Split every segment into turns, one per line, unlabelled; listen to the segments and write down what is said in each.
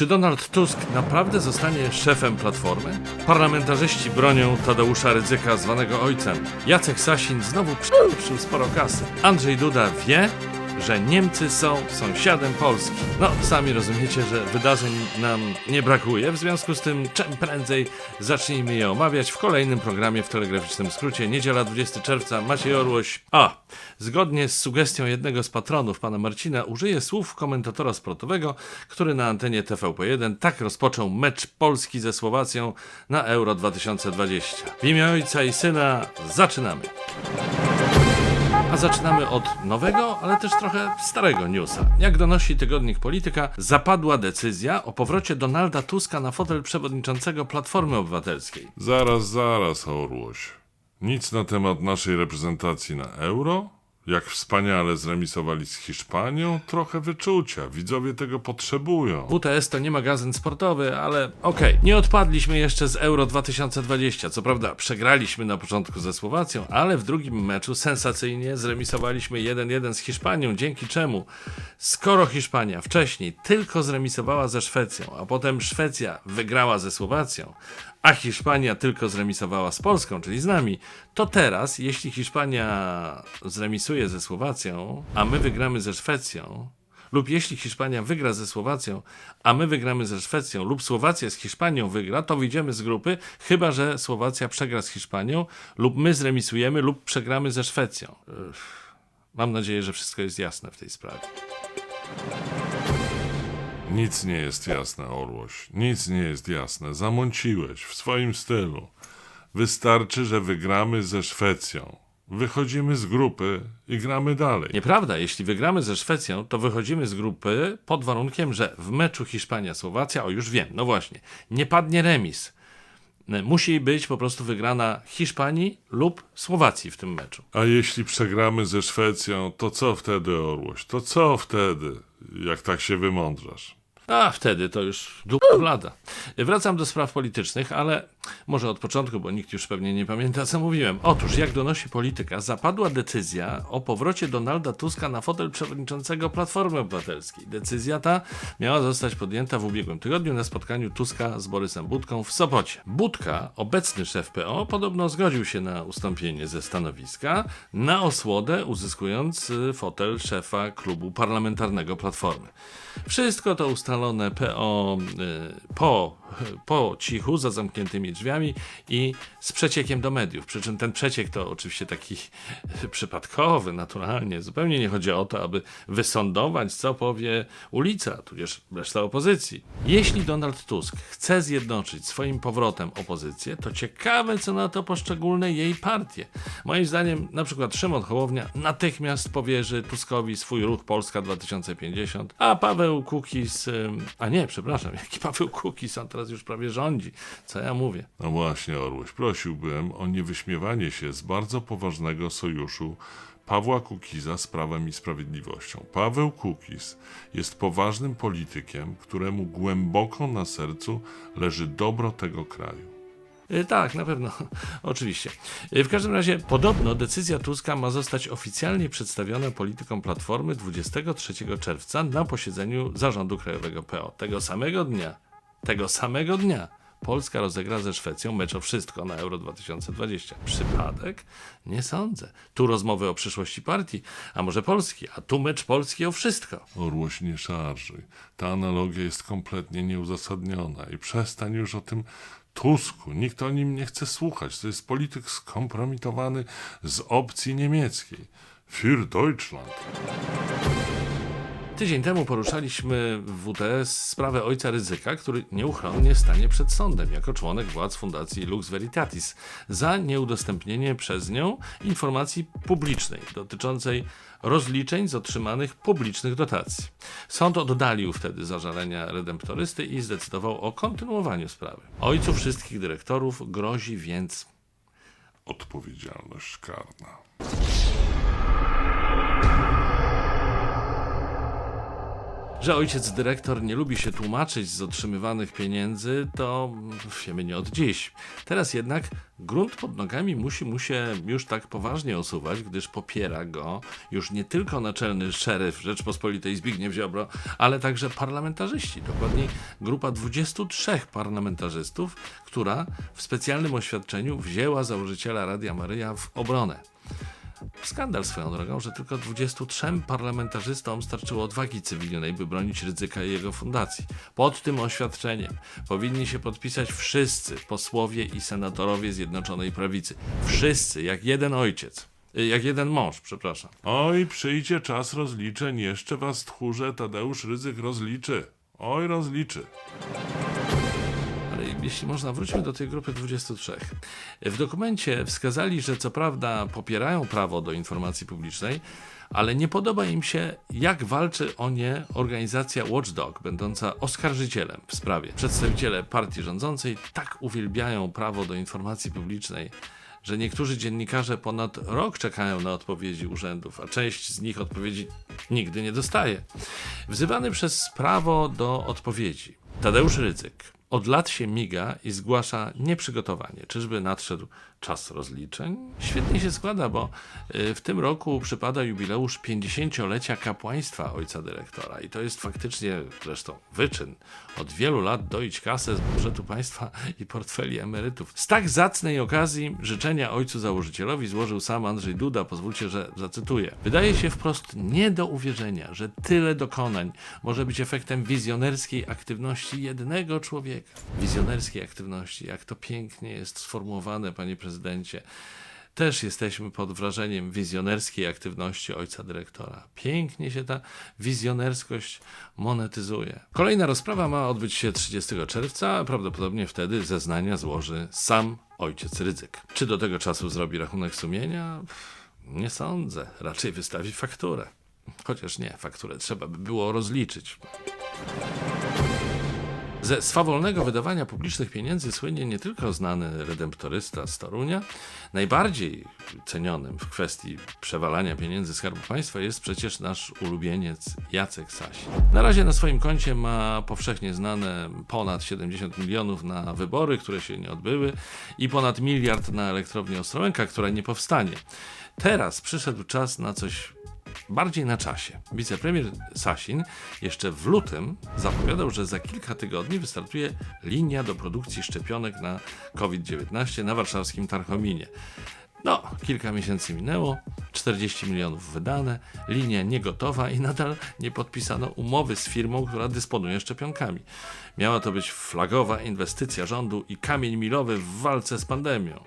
Czy Donald Tusk naprawdę zostanie szefem Platformy? Parlamentarzyści bronią Tadeusza Rydzyka, zwanego ojcem. Jacek Sasin znowu przyprzy sporo kasy. Andrzej Duda wie, że Niemcy są sąsiadem Polski. No, sami rozumiecie, że wydarzeń nam nie brakuje, w związku z tym czym prędzej zacznijmy je omawiać w kolejnym programie w telegraficznym skrócie. Niedziela 20 czerwca, Maciej Orłoś. A, zgodnie z sugestią jednego z patronów, pana Marcina, użyję słów komentatora sportowego, który na antenie TVP1 tak rozpoczął mecz Polski ze Słowacją na Euro 2020. W imię ojca i syna zaczynamy. A zaczynamy od nowego, ale też trochę starego newsa. Jak donosi tygodnik Polityka, zapadła decyzja o powrocie Donalda Tuska na fotel przewodniczącego Platformy Obywatelskiej.
Zaraz, zaraz, Orłoś. Nic na temat naszej reprezentacji na euro? Jak wspaniale zremisowali z Hiszpanią? Trochę wyczucia. Widzowie tego potrzebują.
WTS to nie magazyn sportowy, ale okej. Nie odpadliśmy jeszcze z Euro 2020. Co prawda przegraliśmy na początku ze Słowacją, ale w drugim meczu sensacyjnie zremisowaliśmy 1-1 z Hiszpanią, dzięki czemu skoro Hiszpania wcześniej tylko zremisowała ze Szwecją, a potem Szwecja wygrała ze Słowacją, a Hiszpania tylko zremisowała z Polską, czyli z nami, to teraz, jeśli Hiszpania zremisuje ze Słowacją, a my wygramy ze Szwecją, lub jeśli Hiszpania wygra ze Słowacją, a my wygramy ze Szwecją, lub Słowacja z Hiszpanią wygra, to wyjdziemy z grupy, chyba że Słowacja przegra z Hiszpanią, lub my zremisujemy, lub przegramy ze Szwecją. Uff. Mam nadzieję, że wszystko jest jasne w tej sprawie.
Nic nie jest jasne, Orłoś. Nic nie jest jasne. Zamąciłeś w swoim stylu. Wystarczy, że wygramy ze Szwecją. Wychodzimy z grupy i gramy dalej.
Nieprawda, jeśli wygramy ze Szwecją, to wychodzimy z grupy pod warunkiem, że w meczu Hiszpania-Słowacja, o już wiem, no właśnie, nie padnie remis. Musi być po prostu wygrana Hiszpanii lub Słowacji w tym meczu.
A jeśli przegramy ze Szwecją, to co wtedy, Orłoś? To co wtedy, jak tak się wymądrzasz?
A wtedy to już dupa blada. Wracam do spraw politycznych, ale może od początku, bo nikt już pewnie nie pamięta, co mówiłem. Otóż, jak donosi polityka, zapadła decyzja o powrocie Donalda Tuska na fotel przewodniczącego Platformy Obywatelskiej. Decyzja ta miała zostać podjęta w ubiegłym tygodniu na spotkaniu Tuska z Borysem Budką w Sopocie. Budka, obecny szef PO, podobno zgodził się na ustąpienie ze stanowiska na osłodę, uzyskując y, fotel szefa klubu parlamentarnego Platformy. Wszystko to ustalone PO y, po, po cichu, za zamkniętymi drzwiami i z przeciekiem do mediów. Przy czym ten przeciek to oczywiście taki przypadkowy, naturalnie. Zupełnie nie chodzi o to, aby wysądować, co powie ulica, tudzież reszta opozycji. Jeśli Donald Tusk chce zjednoczyć swoim powrotem opozycję, to ciekawe, co na to poszczególne jej partie. Moim zdaniem, na przykład Szymon Hołownia natychmiast powierzy Tuskowi swój ruch Polska 2050, a Paweł Kukiz, a nie, przepraszam, jaki Paweł Kukiz, on teraz już prawie rządzi. Co ja mówię?
No właśnie, Orłoś, prosiłbym o niewyśmiewanie się z bardzo poważnego sojuszu Pawła Kukiza z Prawem i Sprawiedliwością. Paweł Kukiz jest poważnym politykiem, któremu głęboko na sercu leży dobro tego kraju.
Y, Tak, na pewno, oczywiście. Y, W każdym razie, podobno decyzja Tuska ma zostać oficjalnie przedstawiona politykom Platformy 23 czerwca na posiedzeniu Zarządu Krajowego PO. Tego samego dnia, tego samego dnia Polska rozegra ze Szwecją mecz o wszystko na Euro 2020. Przypadek? Nie sądzę. Tu rozmowy o przyszłości partii, a może Polski, a tu mecz Polski o wszystko.
Orłoś, nie szarżuj. Ta analogia jest kompletnie nieuzasadniona i przestań już o tym Tusku. Nikt o nim nie chce słuchać. To jest polityk skompromitowany z opcji niemieckiej. Für Deutschland.
Tydzień temu poruszaliśmy w WTS sprawę ojca ryzyka, który nieuchronnie stanie przed sądem jako członek władz Fundacji Lux Veritatis za nieudostępnienie przez nią informacji publicznej dotyczącej rozliczeń z otrzymanych publicznych dotacji. Sąd oddalił wtedy zażalenia redemptorysty i zdecydował o kontynuowaniu sprawy. Ojcu wszystkich dyrektorów grozi więc
Odpowiedzialność karna.
Że ojciec dyrektor nie lubi się tłumaczyć z otrzymywanych pieniędzy, to wiemy nie od dziś. Teraz jednak grunt pod nogami musi mu się już tak poważnie osuwać, gdyż popiera go już nie tylko naczelny szeryf Rzeczpospolitej Zbigniew Ziobro, ale także parlamentarzyści. Dokładniej grupa 23 parlamentarzystów, która w specjalnym oświadczeniu wzięła założyciela Radia Maryja w obronę. Skandal swoją drogą, że tylko 23 parlamentarzystom starczyło odwagi cywilnej, by bronić ryzyka i jego fundacji. Pod tym oświadczeniem powinni się podpisać wszyscy posłowie i senatorowie Zjednoczonej Prawicy. Wszyscy, jak jeden ojciec. Y, Jak jeden mąż, przepraszam.
Oj, przyjdzie czas rozliczeń, jeszcze was tchórze Tadeusz Rydzyk rozliczy. Oj, rozliczy.
Jeśli można, wróćmy do tej grupy 23. W dokumencie wskazali, że co prawda popierają prawo do informacji publicznej, ale nie podoba im się, jak walczy o nie organizacja Watchdog, będąca oskarżycielem w sprawie. Przedstawiciele partii rządzącej tak uwielbiają prawo do informacji publicznej, że niektórzy dziennikarze ponad rok czekają na odpowiedzi urzędów, a część z nich odpowiedzi nigdy nie dostaje. Wzywany przez prawo do odpowiedzi, Tadeusz Rydzyk od lat się miga i zgłasza nieprzygotowanie. Czyżby nadszedł czas rozliczeń? Świetnie się składa, bo y, w tym roku przypada jubileusz 50-lecia kapłaństwa ojca dyrektora i to jest faktycznie zresztą wyczyn. Od wielu lat doić kasę z budżetu państwa i portfeli emerytów. Z tak zacnej okazji życzenia ojcu założycielowi złożył sam Andrzej Duda. Pozwólcie, że zacytuję. Wydaje się wprost nie do uwierzenia, że tyle dokonań może być efektem wizjonerskiej aktywności jednego człowieka. Wizjonerskiej aktywności, jak to pięknie jest sformułowane, panie prezydencie. Też jesteśmy pod wrażeniem wizjonerskiej aktywności ojca dyrektora. Pięknie się ta wizjonerskość monetyzuje. Kolejna rozprawa ma odbyć się 30 czerwca, a prawdopodobnie wtedy zeznania złoży sam ojciec Rydzyk. Czy do tego czasu zrobi rachunek sumienia? Nie sądzę. Raczej wystawi fakturę. Chociaż nie, fakturę trzeba by było rozliczyć. Ze swawolnego wydawania publicznych pieniędzy słynie nie tylko znany redemptorysta z Torunia, najbardziej cenionym w kwestii przewalania pieniędzy Skarbu Państwa jest przecież nasz ulubieniec Jacek Sasin. Na razie na swoim koncie ma powszechnie znane ponad 70 milionów na wybory, które się nie odbyły i ponad miliard na elektrownię Ostrołęka, która nie powstanie. Teraz przyszedł czas na coś bardziej na czasie. Wicepremier Sasin jeszcze w lutym zapowiadał, że za kilka tygodni wystartuje linia do produkcji szczepionek na COVID-19 na warszawskim Tarchominie. No, kilka miesięcy minęło, 40 milionów wydane, linia niegotowa i nadal nie podpisano umowy z firmą, która dysponuje szczepionkami. Miała to być flagowa inwestycja rządu i kamień milowy w walce z pandemią.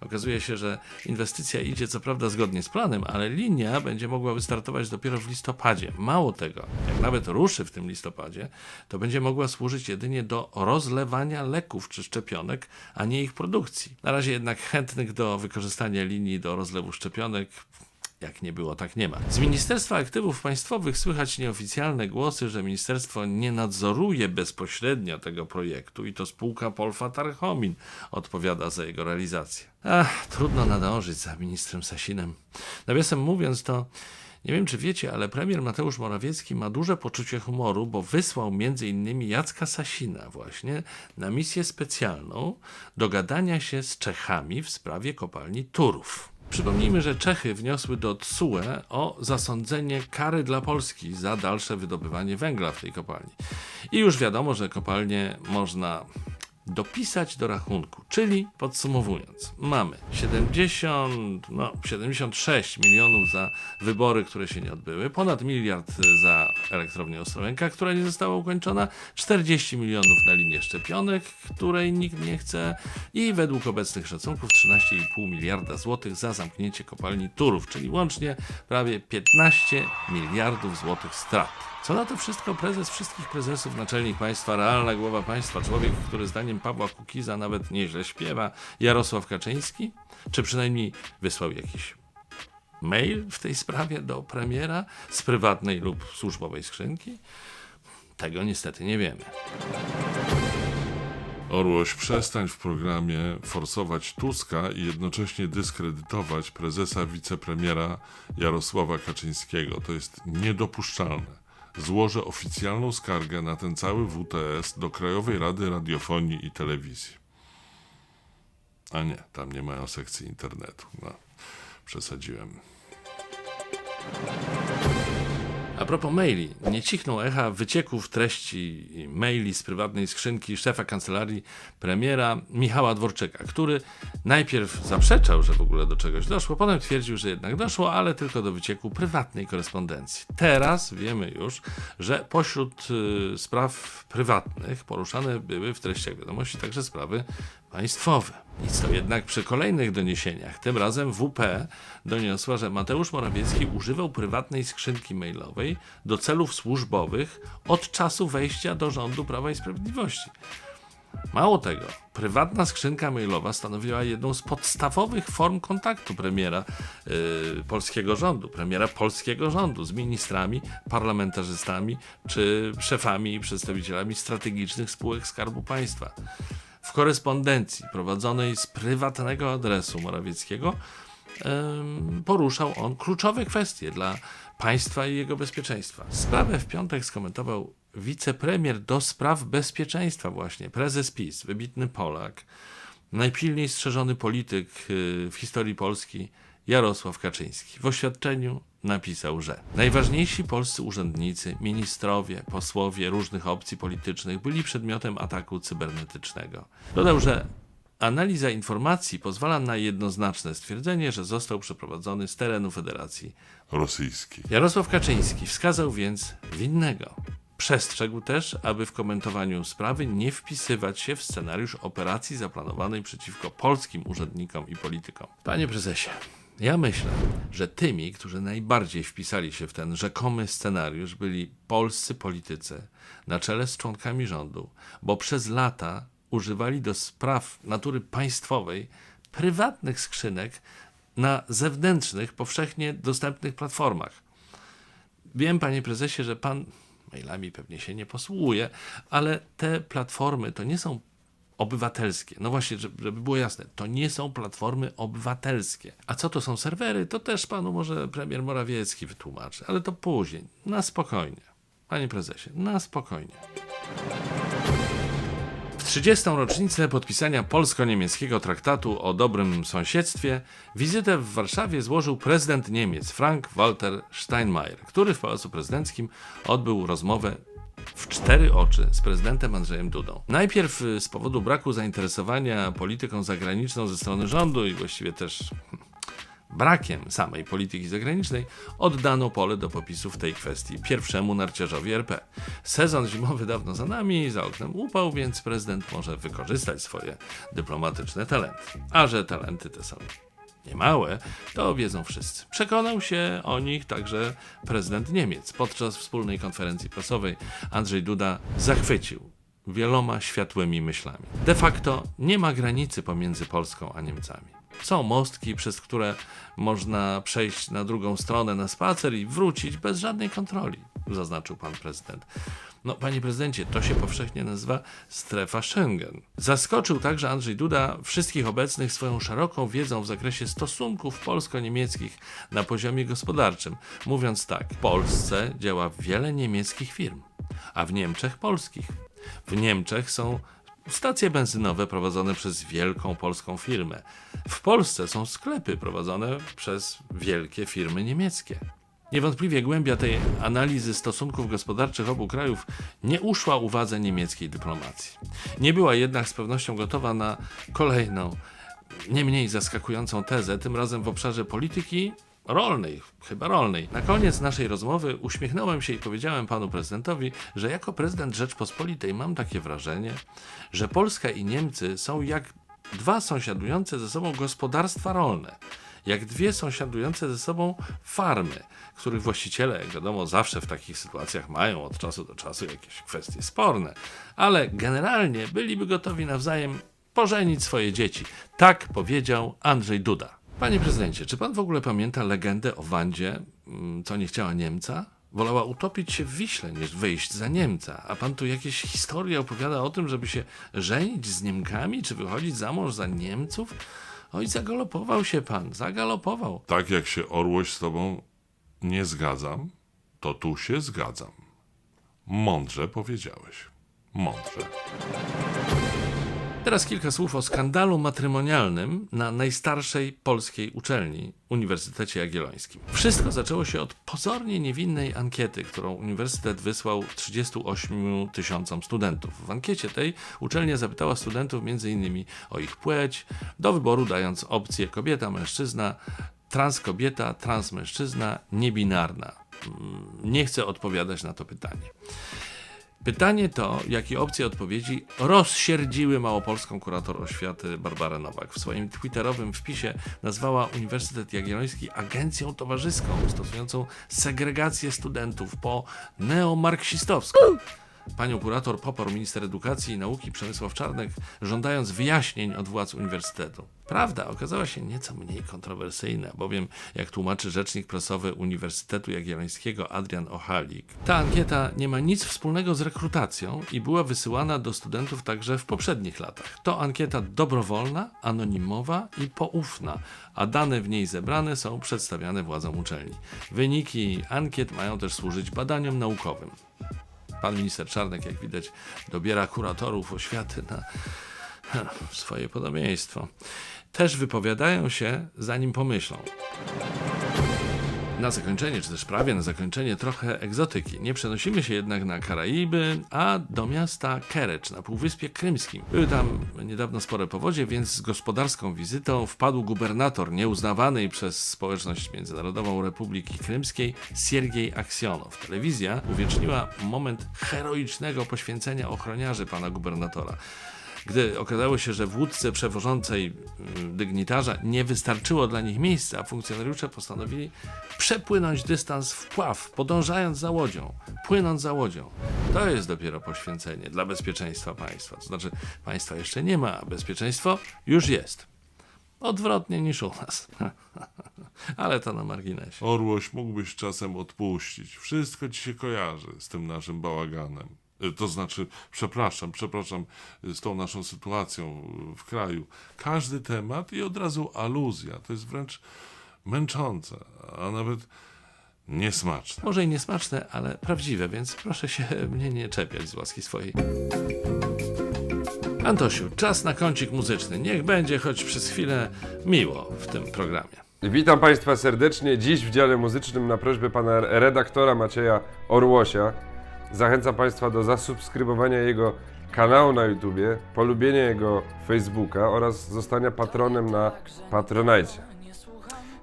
Okazuje się, że inwestycja idzie co prawda zgodnie z planem, ale linia będzie mogła wystartować dopiero w listopadzie. Mało tego, jak nawet ruszy w tym listopadzie, to będzie mogła służyć jedynie do rozlewania leków czy szczepionek, a nie ich produkcji. Na razie jednak chętnych do wykorzystania linii do rozlewu szczepionek jak nie było, tak nie ma. Z Ministerstwa Aktywów Państwowych słychać nieoficjalne głosy, że ministerstwo nie nadzoruje bezpośrednio tego projektu i to spółka Polfa Tarchomin odpowiada za jego realizację. Ach, trudno nadążyć za ministrem Sasinem. Nawiasem mówiąc, to nie wiem, czy wiecie, ale premier Mateusz Morawiecki ma duże poczucie humoru, bo wysłał innymi Jacka Sasina właśnie na misję specjalną do gadania się z Czechami w sprawie kopalni Turów. Przypomnijmy, że Czechy wniosły do TSUE o zasądzenie kary dla Polski za dalsze wydobywanie węgla w tej kopalni. I już wiadomo, że kopalnię można dopisać do rachunku, czyli podsumowując, mamy 70, no 76 milionów za wybory, które się nie odbyły, ponad miliard za elektrownię Ostrołęka, która nie została ukończona, 40 milionów na linię szczepionek, której nikt nie chce i według obecnych szacunków 13,5 miliarda złotych za zamknięcie kopalni Turów, czyli łącznie prawie 15 miliardów złotych strat. Co na to wszystko prezes wszystkich prezesów, naczelnik państwa, realna głowa państwa, człowiek, który zdaniem Pawła Kukiza nawet nieźle śpiewa, Jarosław Kaczyński? Czy przynajmniej wysłał jakiś mail w tej sprawie do premiera z prywatnej lub służbowej skrzynki? Tego niestety nie wiemy.
Orłoś, przestań w programie forsować Tuska i jednocześnie dyskredytować prezesa wicepremiera Jarosława Kaczyńskiego. To jest niedopuszczalne. Złożę oficjalną skargę na ten cały WTS do Krajowej Rady Radiofonii i Telewizji. A nie, tam nie mają sekcji internetu. No, przesadziłem.
A propos maili, nie cichną echa wycieków treści maili z prywatnej skrzynki szefa kancelarii premiera Michała Dworczyka, który najpierw zaprzeczał, że w ogóle do czegoś doszło, potem twierdził, że jednak doszło, ale tylko do wycieku prywatnej korespondencji. Teraz wiemy już, że pośród y, spraw prywatnych poruszane były w treściach wiadomości także sprawy państwowe. Nic to jednak przy kolejnych doniesieniach. Tym razem WP doniosła, że Mateusz Morawiecki używał prywatnej skrzynki mailowej do celów służbowych od czasu wejścia do rządu Prawa i Sprawiedliwości. Mało tego, prywatna skrzynka mailowa stanowiła jedną z podstawowych form kontaktu premiera yy, polskiego rządu, premiera polskiego rządu z ministrami, parlamentarzystami czy szefami i przedstawicielami strategicznych spółek Skarbu Państwa. W korespondencji prowadzonej z prywatnego adresu Morawieckiego poruszał on kluczowe kwestie dla państwa i jego bezpieczeństwa. Sprawę w piątek skomentował wicepremier do spraw bezpieczeństwa właśnie, prezes PiS, wybitny Polak, najpilniej strzeżony polityk y, w historii Polski Jarosław Kaczyński. W oświadczeniu napisał, że najważniejsi polscy urzędnicy, ministrowie, posłowie różnych opcji politycznych byli przedmiotem ataku cybernetycznego. Dodał, że analiza informacji pozwala na jednoznaczne stwierdzenie, że został przeprowadzony z terenu Federacji
Rosyjski.
Jarosław Kaczyński wskazał więc winnego. Przestrzegł też, aby w komentowaniu sprawy nie wpisywać się w scenariusz operacji zaplanowanej przeciwko polskim urzędnikom i politykom. Panie prezesie, ja myślę, że tymi, którzy najbardziej wpisali się w ten rzekomy scenariusz, byli polscy politycy na czele z członkami rządu, bo przez lata używali do spraw natury państwowej prywatnych skrzynek na zewnętrznych, powszechnie dostępnych platformach. Wiem, panie prezesie, że pan mailami pewnie się nie posługuje, ale te platformy to nie są obywatelskie. No właśnie, żeby, było jasne, to nie są platformy obywatelskie. A co to są serwery, to też panu może premier Morawiecki wytłumaczy, ale to później, na spokojnie. Panie prezesie, na spokojnie. W 30. rocznicę podpisania polsko-niemieckiego traktatu o dobrym sąsiedztwie wizytę w Warszawie złożył prezydent Niemiec Frank-Walter Steinmeier, który w Pałacu Prezydenckim odbył rozmowę w cztery oczy z prezydentem Andrzejem Dudą. Najpierw y, z powodu braku zainteresowania polityką zagraniczną ze strony rządu i właściwie też hmm, brakiem samej polityki zagranicznej oddano pole do popisu w tej kwestii pierwszemu narciarzowi RP. Sezon zimowy dawno za nami, za oknem upał, więc prezydent może wykorzystać swoje dyplomatyczne talenty. A że talenty te są niemałe, to wiedzą wszyscy. Przekonał się o nich także prezydent Niemiec. Podczas wspólnej konferencji prasowej Andrzej Duda zachwycił wieloma światłymi myślami. De facto nie ma granicy pomiędzy Polską a Niemcami. Są mostki, przez które można przejść na drugą stronę na spacer i wrócić bez żadnej kontroli, zaznaczył pan prezydent. No, panie prezydencie, to się powszechnie nazywa strefa Schengen. Zaskoczył także Andrzej Duda wszystkich obecnych swoją szeroką wiedzą w zakresie stosunków polsko-niemieckich na poziomie gospodarczym, mówiąc tak: w Polsce działa wiele niemieckich firm, a w Niemczech polskich. W Niemczech są stacje benzynowe prowadzone przez wielką polską firmę. W Polsce są sklepy prowadzone przez wielkie firmy niemieckie. Niewątpliwie głębia tej analizy stosunków gospodarczych obu krajów nie uszła uwadze niemieckiej dyplomacji. Nie była jednak z pewnością gotowa na kolejną, nie mniej zaskakującą tezę, tym razem w obszarze polityki rolnej, chyba rolnej. Na koniec naszej rozmowy uśmiechnąłem się i powiedziałem panu prezydentowi, że jako prezydent Rzeczpospolitej mam takie wrażenie, że Polska i Niemcy są jak dwa sąsiadujące ze sobą gospodarstwa rolne. Jak dwie sąsiadujące ze sobą farmy, których właściciele, jak wiadomo, zawsze w takich sytuacjach mają od czasu do czasu jakieś kwestie sporne, ale generalnie byliby gotowi nawzajem pożenić swoje dzieci. Tak powiedział Andrzej Duda. Panie prezydencie, czy pan w ogóle pamięta legendę o Wandzie, mm, co nie chciała Niemca? Wolała utopić się w Wiśle niż wyjść za Niemca. A pan tu jakieś historie opowiada o tym, żeby się żenić z Niemkami, czy wychodzić za mąż za Niemców? Oj, zagalopował się pan, zagalopował.
Tak jak się Orłoś z tobą nie zgadzam, to tu się zgadzam. Mądrze powiedziałeś. Mądrze.
Teraz kilka słów o skandalu matrymonialnym na najstarszej polskiej uczelni, Uniwersytecie Jagiellońskim. Wszystko zaczęło się od pozornie niewinnej ankiety, którą uniwersytet wysłał 38 tysiącom studentów. W ankiecie tej uczelnia zapytała studentów m.in. o ich płeć, do wyboru dając opcje kobieta, mężczyzna, transkobieta, transmężczyzna, niebinarna. Mm, Nie chcę odpowiadać na to pytanie. Pytanie to, jakie opcje odpowiedzi rozsierdziły małopolską kurator oświaty Barbarę Nowak. W swoim twitterowym wpisie nazwała Uniwersytet Jagielloński agencją towarzyską, stosującą segregację studentów po neomarksistowsku. Panią kurator poparł minister edukacji i nauki Przemysław Czarnek, żądając wyjaśnień od władz uniwersytetu. Prawda okazała się nieco mniej kontrowersyjna, bowiem, jak tłumaczy rzecznik prasowy Uniwersytetu Jagiellońskiego Adrian Ochalik, ta ankieta nie ma nic wspólnego z rekrutacją i była wysyłana do studentów także w poprzednich latach. To ankieta dobrowolna, anonimowa i poufna, a dane w niej zebrane są przedstawiane władzom uczelni. Wyniki ankiet mają też służyć badaniom naukowym. Pan minister Czarnek, jak widać, dobiera kuratorów oświaty na swoje podobieństwo. Też wypowiadają się, zanim pomyślą. Na zakończenie, czy też prawie na zakończenie, trochę egzotyki. Nie przenosimy się jednak na Karaiby, a do miasta Kerecz na Półwyspie Krymskim. Były tam niedawno spore powodzie, więc z gospodarską wizytą wpadł gubernator nieuznawanej przez społeczność międzynarodową Republiki Krymskiej Siergiej Aksjonow. Telewizja uwieczniła moment heroicznego poświęcenia ochroniarzy pana gubernatora. Gdy okazało się, że w łódce przewożącej y, dygnitarza nie wystarczyło dla nich miejsca, funkcjonariusze postanowili przepłynąć dystans w pław, podążając za łodzią, płynąc za łodzią. To jest dopiero poświęcenie dla bezpieczeństwa państwa. To znaczy, państwa jeszcze nie ma, a bezpieczeństwo już jest. Odwrotnie niż u nas. Ale to na marginesie.
Orłoś mógłbyś czasem odpuścić. Wszystko ci się kojarzy z tym naszym bałaganem. Y, To znaczy, przepraszam, przepraszam, y, z tą naszą sytuacją w kraju. Każdy temat i od razu aluzja. To jest wręcz męczące, a nawet niesmaczne.
Może i niesmaczne, ale prawdziwe, więc proszę się mnie nie czepiać z łaski swojej. Antosiu, czas na kącik muzyczny. Niech będzie choć przez chwilę miło w tym programie.
Witam Państwa serdecznie. Dziś w dziale muzycznym na prośbę pana redaktora Macieja Orłosia zachęcam Państwa do zasubskrybowania jego kanału na YouTubie, polubienia jego Facebooka oraz zostania patronem na Patronite.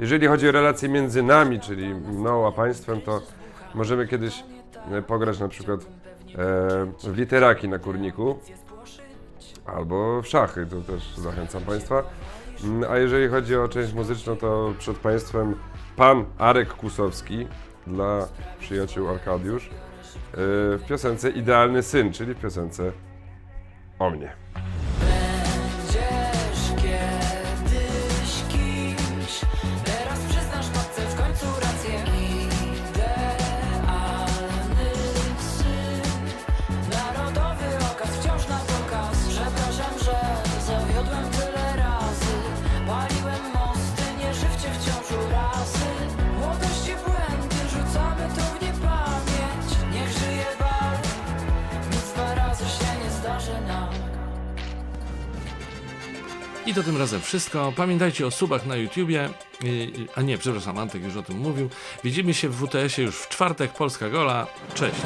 Jeżeli chodzi o relacje między nami, czyli mną a Państwem, to możemy kiedyś e, pograć na przykład e, w literaki na kurniku albo w szachy, to też zachęcam Państwa. Mm, A jeżeli chodzi o część muzyczną, to przed Państwem pan Arek Kusowski dla przyjaciół Arkadiusz w piosence Idealny Syn, czyli w piosence o mnie.
I to tym razem wszystko. Pamiętajcie o subach na YouTubie. A nie, przepraszam, Antek już o tym mówił. Widzimy się w WTS-ie już w czwartek. Polska Gola. Cześć.